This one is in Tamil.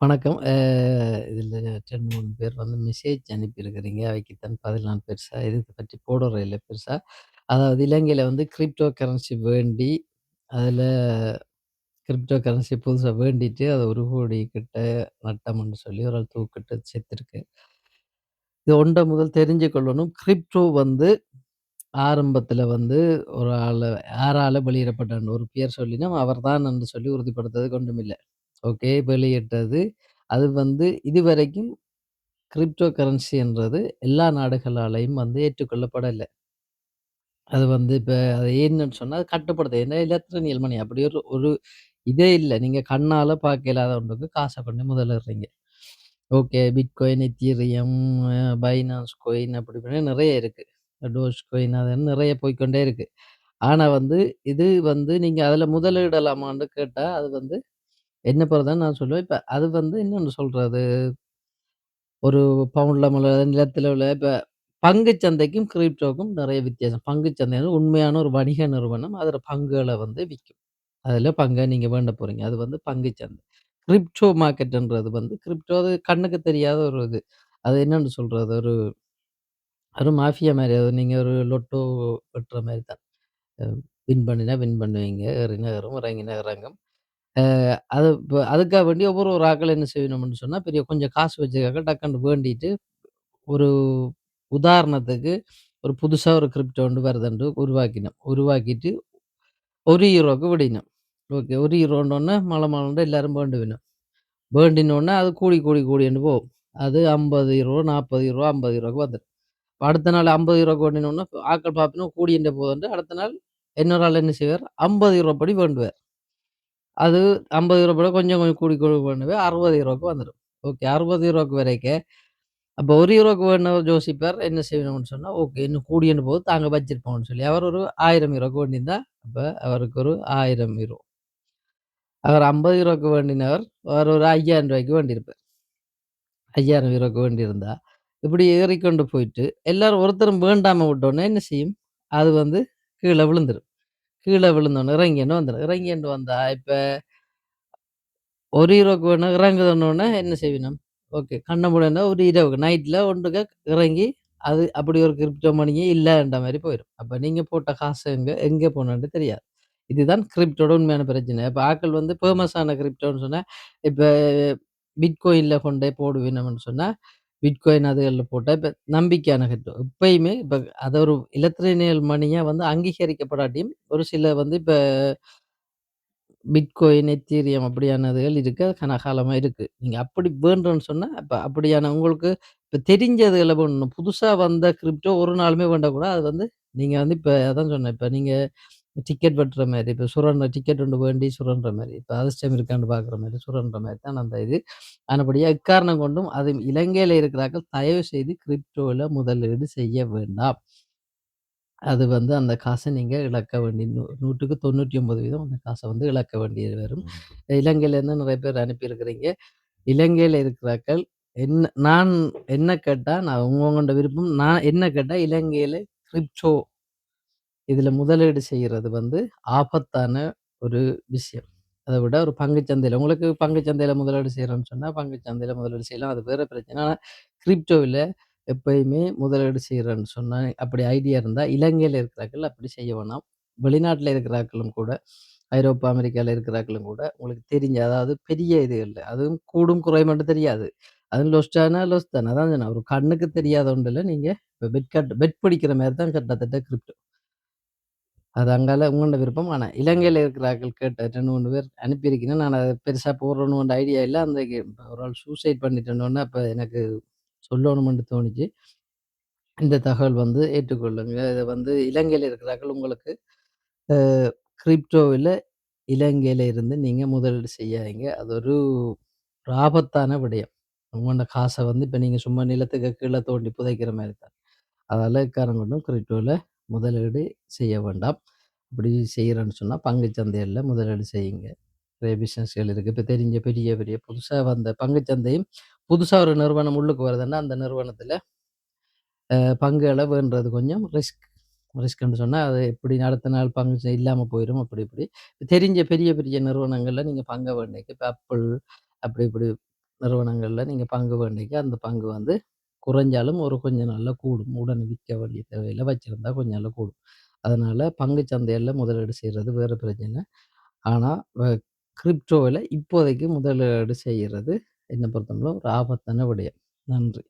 வணக்கம். இதில் ரெண்டு மூணு பேர் வந்து மெசேஜ் அனுப்பியிருக்கிறீங்க. அவைக்குத்தான் பதில் நான் பெருசாக இது பற்றி போடுற இல்லை பெருசாக அதாவது இலங்கையில் வந்து கிரிப்டோ கரன்சி வேண்டி, அதில் கிரிப்டோ கரன்சி புதுசாக வேண்டிட்டு, அது 1,00,00,000 கிட்ட நட்டம்னு சொல்லி ஒரு ஆள் தூக்கிட்டு செத்துருக்கு. இது ஒன்றை முதல் தெரிஞ்சு கொள்ளணும். கிரிப்டோ வந்து ஆரம்பத்தில் வந்து ஒரு ஆள் யாரால் வெளியிடப்பட்டன்னு ஒரு பேர் சொல்லினோம். அவர்தான் என்று சொல்லி உறுதிப்படுத்துறதுக்கு இல்லை ஓகே. வெளியிட்டது. அது வந்து இதுவரைக்கும் கிரிப்டோ கரன்சி என்றது எல்லா நாடுகளாலயும் வந்து ஏற்றுக்கொள்ளப்படல. அது வந்து இப்ப அது ஏன்னு சொன்னா, அது கட்டுப்படுத்த ஏன்னா எலக்ட்ரானியல் மணி அப்படி ஒரு ஒரு இதே இல்ல. நீங்க கண்ணால பார்க்க இயலாத ஒன்றுக்கு காச கொண்டு முதலிடுறீங்க. ஓகே. பிட்காயின், எத்தீரியம், அ பைனான்ஸ் கோயின் அப்படி இப்படின்னு நெறைய இருக்கு. டோஸ் கோயின் அதுன்னு நெறைய போய்க்கொண்டே இருக்கு. ஆனா வந்து இது வந்து நீங்க அதில முதலிடலாமான்னு கேட்டா, அது வந்து என்ன பொறுத்தவரை நான் சொல்லுவேன். இப்ப அது வந்து இன்னொன்னு சொல்றது. ஒரு பவுண்ட்ல உள்ள நிலத்தில உள்ள இப்ப பங்குச் சந்தைக்கும், கிரிப்டோக்கும் நெறைய வித்தியாசம். பங்குச் சந்தை உண்மையான ஒரு வணிக நிறுவனம். அதோட பங்குகள வந்து விக்கும். அதுல பங்க நீங்க வேண்ட போறீங்க. அது வந்து பங்குச் சந்தை. கிரிப்டோ மார்க்கெட்ன்றது வந்து கிரிப்டோ அது கண்ணுக்கு தெரியாத ஒரு இது. அது என்னன்னு சொல்றது ஒரு ஒரு மாஃபியா மாரி. அது நீங்க ஒரு லொட்டோ வெட்டுற மாரி தான். அ வின் பண்ணினா வின் பண்ணுவீங்க. ஏறினா ஏறும், இறங்கினா இறங்கும். அ அது இப்போ அதுக்காக வேண்டி ஒவ்வொரு ஒரு ஆக்கள் என்ன செய்யணும்னு சொன்னா, பெரிய கொஞ்சம் காசு வச்சிருக்காங்க டக்குன்னு வேண்டிட்டு, ஒரு உதாரணத்துக்கு ஒரு புதுசா ஒரு கிரிப்டோ ஒன்று வருதுண்டு உருவாக்கினோம். உருவாக்கிட்டு €1க்கு விடினோம். ஓகே. €1ன்னோனே மள மளன்னு எல்லாரும் வேண்டுவினம். வேண்டினோனே அது கூடி கூடி கூடிண்டு போகும். அது €50, €40, €50க்கு வந்துரும். அடுத்த நாள் €50க்கு வேண்டினோனே ஆக்கள் பார்ப்பினோம் கூடிண்டே போகுதுன்ட்டு அடுத்த நாள் இன்னொரு ஆள் என்ன செய்வார், €50 படி வேண்டுவார். அது ஐம்பது ரூபா கூட கொஞ்சம் கொஞ்சம் கூடி கூடி அறுபது €60க்கு வந்துரும். ஓகே. €60க்கு வரைக்க, அப்ப €1க்கு வேண்டினவர் யோசிப்பார் என்ன செய்யணும்னு சொன்னா, ஓகே இன்னும் கூடியன்னு போது தாங்க வச்சிருப்போம்ன்னு சொல்லி. அவர் ஒரு €1000க்கு வேண்டியிருந்தா, அப்ப அவருக்கு ஒரு €1000. அவர் €50க்கு வேண்டினவர், அவர் ஒரு ₹5000க்கு வேண்டியிருப்பார். €5000க்கு வேண்டியிருந்தா, இப்படி ஏறிக்கொண்டு போயிட்டு, எல்லாரும் ஒருத்தரும் வேண்டாம விட்டோன்னே என்ன செய்யும்? அது வந்து கீழ விழுந்துரும். கீழே விழுந்தோன்னு இறங்கின்னு வந்துடும் இறங்கின்னு வந்தா, இப்போ ஒரு ஹீரோக்கு வேணும் இறங்குதுன்னோனே என்ன செய்வினம்? ஓகே. கண்ண மூடினா ஒரு ஹீரோவுக்கு நைட்ல ஒன்றுக்க இறங்கி, அது அப்படி ஒரு கிரிப்டோ மணியே இல்லைன்ற மாதிரி போயிடும் அப்போ நீங்க போட்ட காசு எங்க எங்க போனோன்னு தெரியாது. இதுதான் கிரிப்டோட உண்மையான பிரச்சனை. இப்போ ஆட்கள் வந்து ஃபேமஸான கிரிப்டோன்னு சொன்னா, இப்போ பிட்காயின்ல கொண்டே போடுவினம்னு சொன்னா, பிட்காயின் அதுகள்ல போட்டா, இப்ப நம்பிக்கையான கிரிப்டோ. எப்பயுமே இப்ப அது ஒரு எலக்ட்ரானியல் மணியா வந்து அங்கீகரிக்கப்படாட்டியும், ஒரு சில வந்து இப்ப பிட்காயின், எத்தீரியம் அப்படியானதுகள் இருக்கு. அது கனகாலமா இருக்கு. நீங்க அப்படி வேண்டும்னு சொன்னா, அப்ப அப்படியான உங்களுக்கு இப்ப தெரிஞ்சதுகள பண்ணணும் புதுசா வந்த கிரிப்டோ ஒரு நாளுமே வேண்டக்கூடாது. அது வந்து நீங்க வந்து இப்ப அதான் சொன்னேன். இப்ப நீங்க டிக்கெட் வெட்டுற மாரி, இப்ப சுரண்ட டிக்கெட் ஒண்ணு வேண்டி சுரண்ட மாரி. இப்ப அதிர்ஷ்டம் இருக்கான்னு பார்க்குற மாரி, சுரண்ட மாரி தான் அந்த இது. ஆனபடியா எக்காரணம் கொண்டும் அது இலங்கையில இருக்கிறார்கள் தயவு செய்து கிரிப்டோல முதலீடு செய்ய வேண்டாம். அது வந்து அந்த காச நீங்க இழக்க வேண்டி நூ 100க்கு 99% அந்த காச வந்து இழக்க வேண்டியது வரும். இலங்கையிலேருந்து நெறைய பேர் அனுப்பியிருக்கிறீங்க. இலங்கையில இருக்கிறார்கள் என்ன நான் என்ன கேட்டா, நான் உங்கவங்கண்ட விருப்பம். நான் என்ன கேட்டா, இலங்கையில கிரிப்டோ இதில் முதலீடு செய்கிறது வந்து ஆபத்தான ஒரு விஷயம். அதை விட ஒரு பங்குச்சந்தையில் உங்களுக்கு பங்குச்சந்தையில் முதலீடு செய்கிறோன்னு சொன்னால் பங்குச்சந்தையில் முதலீடு செய்யலாம். அது வேறு பிரச்சனை. ஆனால் கிரிப்டோவில் எப்பயுமே முதலீடு செய்கிறேன்னு சொன்னால் அப்படி ஐடியா இருந்தால் இலங்கையில் இருக்கிறார்கள் அப்படி செய்ய வேணாம். வெளிநாட்டில் இருக்கிறார்களும் கூட, ஐரோப்பா, அமெரிக்காவில் இருக்கிறார்களும் கூட உங்களுக்கு தெரிஞ்ச அதாவது பெரிய இது இல்லை அதுவும் கூடும் குறை மட்டும் தெரியாது. அதுவும் லொஸ்டானா லொஸ் தானே. அதான் சொன்னேன். ஒரு கண்ணுக்கு தெரியாத ஒன்றில் நீங்கள் இப்போ பெட் கட் பெட் பிடிக்கிற மாதிரி தான் கிட்டத்தட்ட கிரிப்டோ. அது அங்கால உங்களோட விருப்பம். ஆனா இலங்கையில இருக்கிறார்கள் கேட்ட 2, 3 பேர் அனுப்பியிருக்கிறேன். நான் அத பெருசா போடணும்ன்ற ஐடியா இல்ல. அந்த ஒரு ஆள் சூசைட் பண்ணிட்டோன்னோனே, அப்ப எனக்கு சொல்லணும்னு தோணுச்சு. இந்த தகவல் வந்து ஏற்றுக்கொள்ளுங்க. இத வந்து இலங்கையில இருக்கிறார்கள் உங்களுக்கு அ கிரிப்டோவில இலங்கையில இருந்து நீங்க முதலீடு செய்யாதீங்க. அது ஒரு ஒரு ஆபத்தான விடயம். உங்களோட காச வந்து இப்ப நீங்க சும்மா நிலத்துக்கு கீழ தோண்டி புதைக்கிற மாரி தான். அதால எக்காரணம் கொண்டும் கிரிப்டோல முதலீடு செய்ய வேண்டாம். அப்படி செய்கிறேன்னு சொன்னால் பங்குச் சந்தைகள்ல முதலீடு செய்யுங்க. நிறைய பிஸ்னஸ்கள் இருக்குது இப்போ தெரிஞ்ச பெரிய பெரிய புதுசாக வந்த பங்குச் சந்தையும் புதுசாக ஒரு நிறுவனம் உள்ளுக்கு வருதுன்னா, அந்த நிறுவனத்தில் பங்குகளை வேண்டது கொஞ்சம் ரிஸ்க். ரிஸ்க்குன்னு சொன்னால் அது எப்படி அடுத்த நாள் பங்கு இல்லாமல் போயிடும் அப்படி இப்படி. தெரிஞ்ச பெரிய பெரிய நிறுவனங்களில் நீங்கள் பங்க வேண்டிக்கு இப்போ அப்பிள் அப்படி இப்படி நிறுவனங்களில் நீங்கள் பங்கு வேண்டிக்கு அந்த பங்கு வந்து குறைஞ்சாலும் ஒரு கொஞ்ச நாள்ல கூடும். உடனே விற்க வேண்டிய தேவையில்ல. வச்சிருந்தா கொஞ்ச நாள்ல கூடும். அதனால பங்குச் சந்தையில முதலீடு செய்றது வேற பிரச்சனை. ஆனா வ கிரிப்டோவில இப்போதைக்கு முதலீடு செய்கிறது என்ன பொறுத்தமட்டிலும் ஒரு ஆபத்தான விடயம். நன்றி.